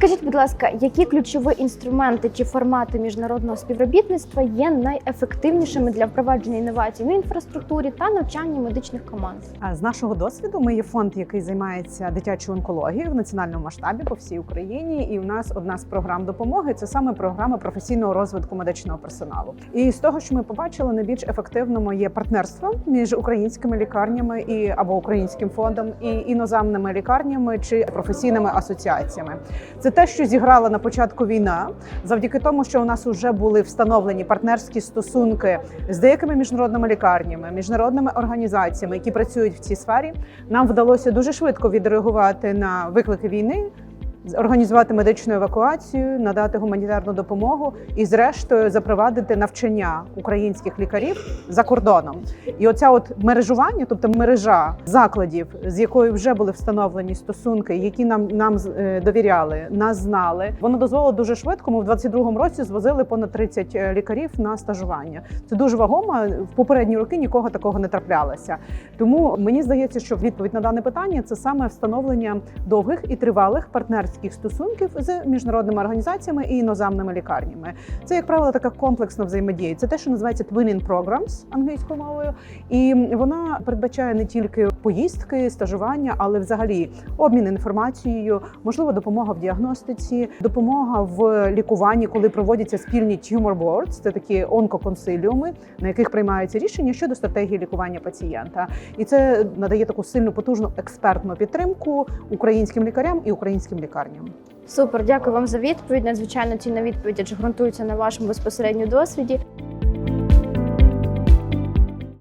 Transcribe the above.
Скажіть, будь ласка, які ключові інструменти чи формати міжнародного співробітництва є найефективнішими для впровадження інновацій в інфраструктурі та навчання медичних команд? З нашого досвіду ми є фонд, який займається дитячою онкологією в національному масштабі по всій Україні. І у нас одна з програм допомоги це саме програма професійного розвитку медичного персоналу. І з того, що ми побачили, найбільш ефективним є партнерство між українськими лікарнями і або українським фондом і іноземними лікарнями чи професійними асоціаціями. Це те, що зіграла на початку війна, завдяки тому, що у нас вже були встановлені партнерські стосунки з деякими міжнародними лікарнями, міжнародними організаціями, які працюють в цій сфері. Нам вдалося дуже швидко відреагувати на виклики війни. Організувати медичну евакуацію, надати гуманітарну допомогу і, зрештою, запровадити навчання українських лікарів за кордоном. І оця от мережування, тобто мережа закладів, з якою вже були встановлені стосунки, які нам нам е, довіряли, нас знали, воно дозволило дуже швидко. Ми в 22-му році звозили понад 30 лікарів на стажування. Це дуже вагомо. В попередні роки нікого такого не траплялося. Тому мені здається, що відповідь на дане питання це саме встановлення довгих і тривалих партнерських стосунків з міжнародними організаціями і іноземними лікарнями. Це, як правило, така комплексна взаємодія. Це те, що називається Twinning Programs англійською мовою, і вона передбачає не тільки поїздки, стажування, але взагалі обмін інформацією, можливо, допомога в діагностиці, допомога в лікуванні, коли проводяться спільні tumor boards, це такі онкоконсиліуми, на яких приймаються рішення щодо стратегії лікування пацієнта, і це надає таку сильну потужну експертну підтримку українським лікарям і українським лікарням. Супер, дякую вам за відповідь. Надзвичайно цінна відповідь, адже ґрунтується на вашому безпосередньо досвіді.